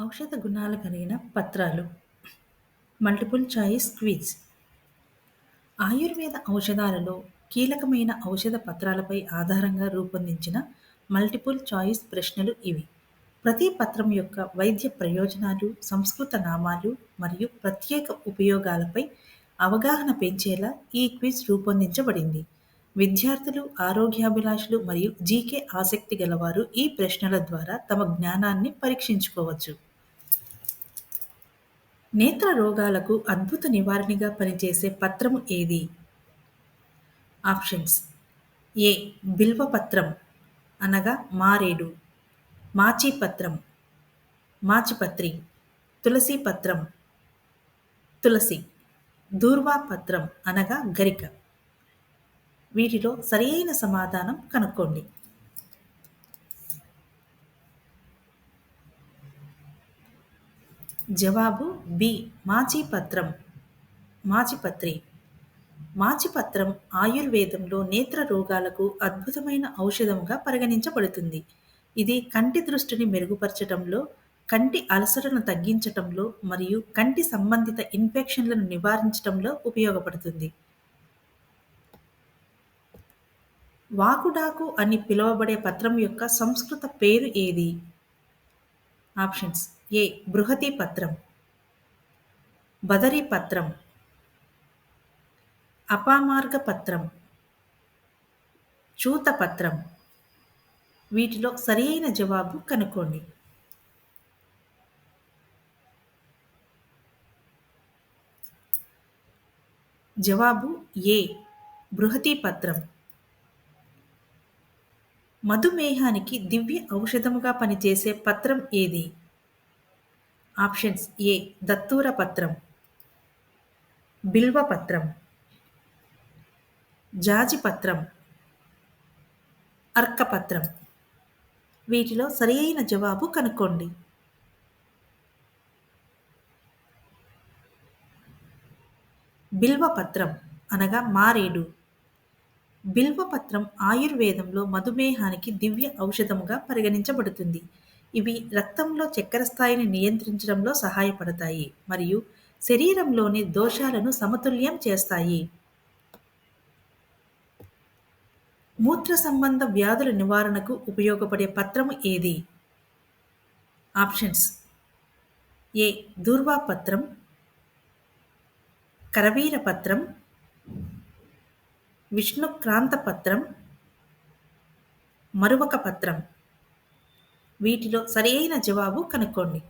ఔషధ గుణాలు కలిగిన పత్రాలు. మల్టిపుల్ చాయిస్ క్విజ్ ఆయుర్వేద ఔషధాలలో కీలకమైన ఔషధ పత్రాలపై ఆధారంగా రూపొందించిన మల్టిపుల్ చాయిస్ ప్రశ్నలు ఇవి. ప్రతి పత్రం యొక్క వైద్య ప్రయోజనాలు సంస్కృత నామాలు మరియు ప్రత్యేక ఉపయోగాలపై అవగాహన పెంచేలా ఈ క్విజ్ రూపొందించబడింది. విద్యార్థులు ఆరోగ్యాభిలాషులు మరియు జీకే ఆసక్తి గలవారు ఈ ప్రశ్నల ద్వారా తమ జ్ఞానాన్ని పరీక్షించుకోవచ్చు. నేత్ర రోగాలకు అద్భుత నివారణగా పనిచేసే పత్రము ఏది? ఆప్షన్స్. ఏ. బిల్వపత్రం అనగా మారేడు. మాచిపత్రం. మాచిపత్రి. తులసి పత్రం తులసి. దూర్వాపత్రం అనగా గరిక. వీటిలో సరియైన సమాధానం కనుక్కోండి. జవాబు బి. మాచిపత్రం. మాచిపత్రి. మాచిపత్రం ఆయుర్వేదంలో నేత్ర రోగాలకు అద్భుతమైన ఔషధంగా పరిగణించబడుతుంది. ఇది కంటి దృష్టిని మెరుగుపరచడంలో కంటి అలసటను తగ్గించటంలో మరియు కంటి సంబంధిత ఇన్ఫెక్షన్లను నివారించడంలో ఉపయోగపడుతుంది. వాకుడాకు అని పిలువబడే పత్రం యొక్క సంస్కృత పేరు ఏది? ఆప్షన్స్. ఏ. బృహతి పత్రం. బదరి పత్రం అపామార్గ పత్రం చూతపత్రం. వీటిలో సరైన జవాబు కనుక్కోండి. జవాబు ఏ. బృహతి పత్రం మధుమేహానికి దివ్య ఔషధముగా పనిచేసే పత్రం ఏది? ఆప్షన్స్ ఏ. దత్తూర పత్రం బిల్వపత్రం జాజిపత్రం అర్కపత్రం. వీటిలో సరియైన జవాబు కనుక్కోండి. బిల్వపత్రం అనగా మారేడు. బిల్వపత్రం ఆయుర్వేదంలో మధుమేహానికి దివ్య ఔషధముగా పరిగణించబడుతుంది. ఇవి రక్తంలో చక్కెర స్థాయిని నియంత్రించడంలో సహాయపడతాయి. మరియు శరీరంలోని దోషాలను సమతుల్యం చేస్తాయి. మూత్ర సంబంధ వ్యాధుల నివారణకు ఉపయోగపడే పత్రము ఏది? ఆప్షన్స్. ఏ. దూర్వాపత్రం. కరవీర పత్రం విష్ణుక్రాంత పత్రం మరువక పత్రం వీటిలో సరియైన జవాబు కనుక్కోండి.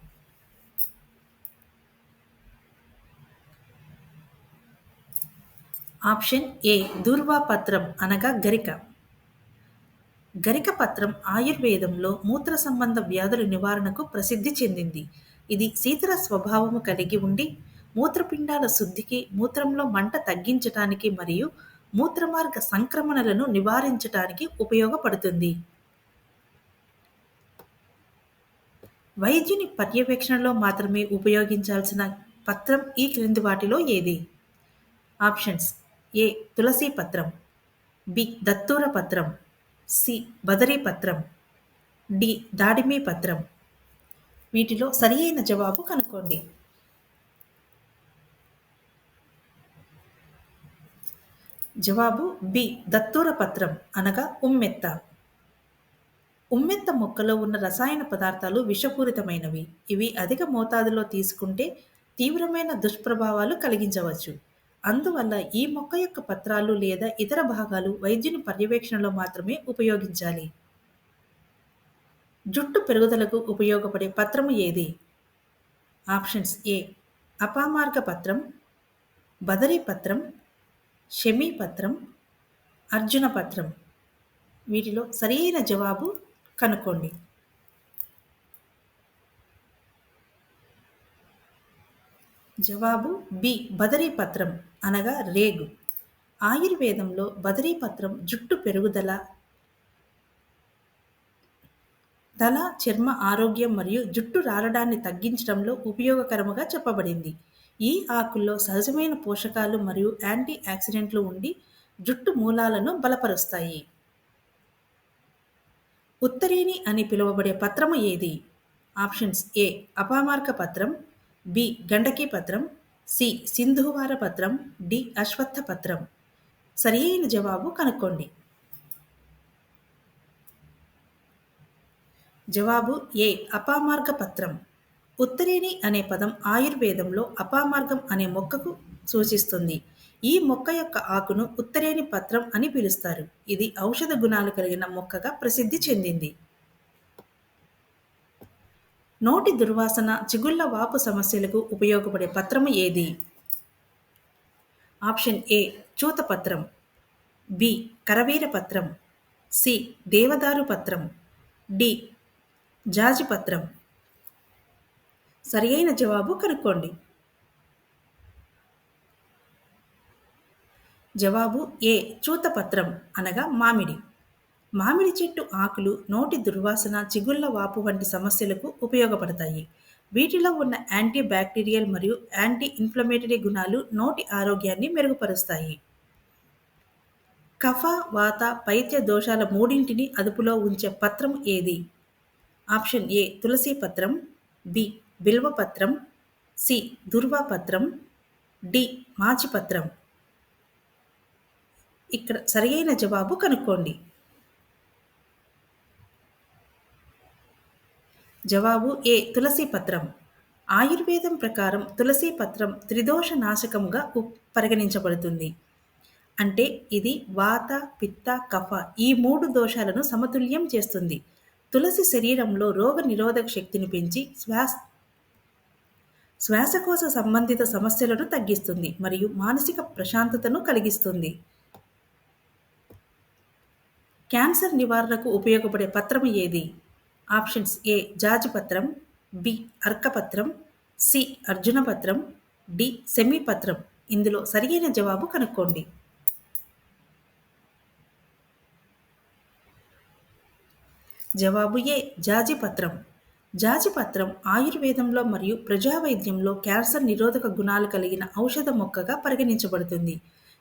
ఆప్షన్ ఏ దూర్వాపత్రం అనగా గరిక. గరిక పత్రం ఆయుర్వేదంలో మూత్ర సంబంధ వ్యాధుల నివారణకు ప్రసిద్ధి చెందింది. ఇది శీతల స్వభావము కలిగి ఉండి మూత్రపిండాల శుద్ధికి మూత్రంలో మంట తగ్గించటానికి మరియు మూత్రమార్గ సంక్రమణలను నివారించటానికి ఉపయోగపడుతుంది. వైద్యుని పర్యవేక్షణలో మాత్రమే ఉపయోగించాల్సిన పత్రం ఈ క్రింది వాటిలో ఏది? ఆప్షన్స్ ఏ తులసి పత్రం బి దత్తూర పత్రం సి బదరీ పత్రం డి దాడిమి పత్రం. వీటిలో సరియైన జవాబు కనుక్కోండి. జవాబు బి దత్తూర పత్రం అనగా ఉమ్మెత్త. ఉమ్మెత్త మొక్కలో ఉన్న రసాయన పదార్థాలు విషపూరితమైనవి. ఇవి అధిక మోతాదులో తీసుకుంటే తీవ్రమైన దుష్ప్రభావాలు కలిగించవచ్చు. అందువల్ల ఈ మొక్క యొక్క పత్రాలు లేదా ఇతర భాగాలు వైద్యుని పర్యవేక్షణలో మాత్రమే ఉపయోగించాలి. జుట్టు పెరుగుదలకు ఉపయోగపడే పత్రము ఏది? ఆప్షన్స్ ఏ. అపామార్గ పత్రం బదరీ పత్రం షమీ పత్రం అర్జున పత్రం. వీటిలో సరైన జవాబు కనుక్కోండి. జవాబు బి. బదరీ పత్రం అనగా రేగు. ఆయుర్వేదంలో బదరీ పత్రం జుట్టు పెరుగుదల తల చర్మ ఆరోగ్యం మరియు జుట్టు రాలడాన్ని తగ్గించడంలో ఉపయోగకరముగా చెప్పబడింది. ఈ ఆకుల్లో సహజమైన పోషకాలు మరియు యాంటీ ఆక్సిడెంట్లు ఉండి జుట్టు మూలాలను బలపరుస్తాయి. ఉత్తరేణి అని పిలువబడే పత్రము ఏది? ఆప్షన్స్ ఏ. అపామార్క పత్రం బి. గండకీ పత్రం సి. సింధువార పత్రం డి. అశ్వత్థ పత్రం. సరి అయిన జవాబు కనుక్కోండి. జవాబు ఏ. అపామార్గ పత్రం. ఉత్తరేణి అనే పదం ఆయుర్వేదంలో అపామార్గం అనే మొక్కకు సూచిస్తుంది. ఈ మొక్క యొక్క ఆకును ఉత్తరేణి పత్రం అని పిలుస్తారు. ఇది ఔషధ గుణాలు కలిగిన మొక్కగా ప్రసిద్ధి చెందింది. నోటి దుర్వాసన చిగుళ్ళ వాపు సమస్యలకు ఉపయోగపడే పత్రము ఏది? ఆప్షన్ ఏ చూతపత్రం బి కరవీర పత్రం. సి దేవదారు పత్రం. డి జాజి పత్రం. సరి అయిన జవాబు కనుక్కోండి. జవాబు ఏ చూతపత్రం అనగా మామిడి. మామిడి చెట్టు ఆకులు నోటి దుర్వాసన చిగుళ్ళ వాపు వంటి సమస్యలకు ఉపయోగపడతాయి. వీటిలో ఉన్న యాంటీ బ్యాక్టీరియల్ మరియు యాంటీ ఇన్ఫ్లమేటరీ గుణాలు నోటి ఆరోగ్యాన్ని మెరుగుపరుస్తాయి. కఫ వాత పైత్య దోషాల మూడింటిని అదుపులో ఉంచే పత్రం ఏది? ఆప్షన్ ఏ తులసి పత్రం బి బిల్వపత్రం సి దుర్వాపత్రం డి మాచిపత్రం ఇక్కడ సరియైన జవాబు కనుక్కోండి. జవాబు ఏ. తులసి పత్రం. ఆయుర్వేదం ప్రకారం తులసి పత్రం త్రిదోష నాశకముగా పరిగణించబడుతుంది. అంటే ఇది వాత పిత్త కఫ ఈ మూడు దోషాలను సమతుల్యం చేస్తుంది. తులసి శరీరంలో రోగ నిరోధక శక్తిని పెంచి శ్వాస శ్వాసకోశ సంబంధిత సమస్యలను తగ్గిస్తుంది మరియు మానసిక ప్రశాంతతను కలిగిస్తుంది. క్యాన్సర్ నివారణకు ఉపయోగపడే పత్రం ఏది? ఆప్షన్స్ ఏ జాజి పత్రం బి అర్కపత్రం సి అర్జున పత్రం డి సెమీ పత్రం ఇందులో సరియైన జవాబు కనుక్కోండి. జవాబు ఏ జాజిపత్రం జాజిపత్రం ఆయుర్వేదంలో మరియు ప్రజావైద్యంలో క్యాన్సర్ నిరోధక గుణాలు కలిగిన ఔషధ మొక్కగా పరిగణించబడుతుంది.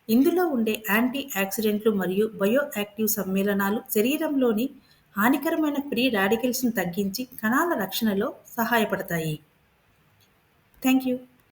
ఇందులో ఉండే యాంటీ ఆక్సిడెంట్లు మరియు బయో యాక్టివ్ సమ్మేళనాలు శరీరంలోని హానికరమైన ఫ్రీ రాడికల్స్ను తగ్గించి కణాల రక్షణలో సహాయపడతాయి. Thank you.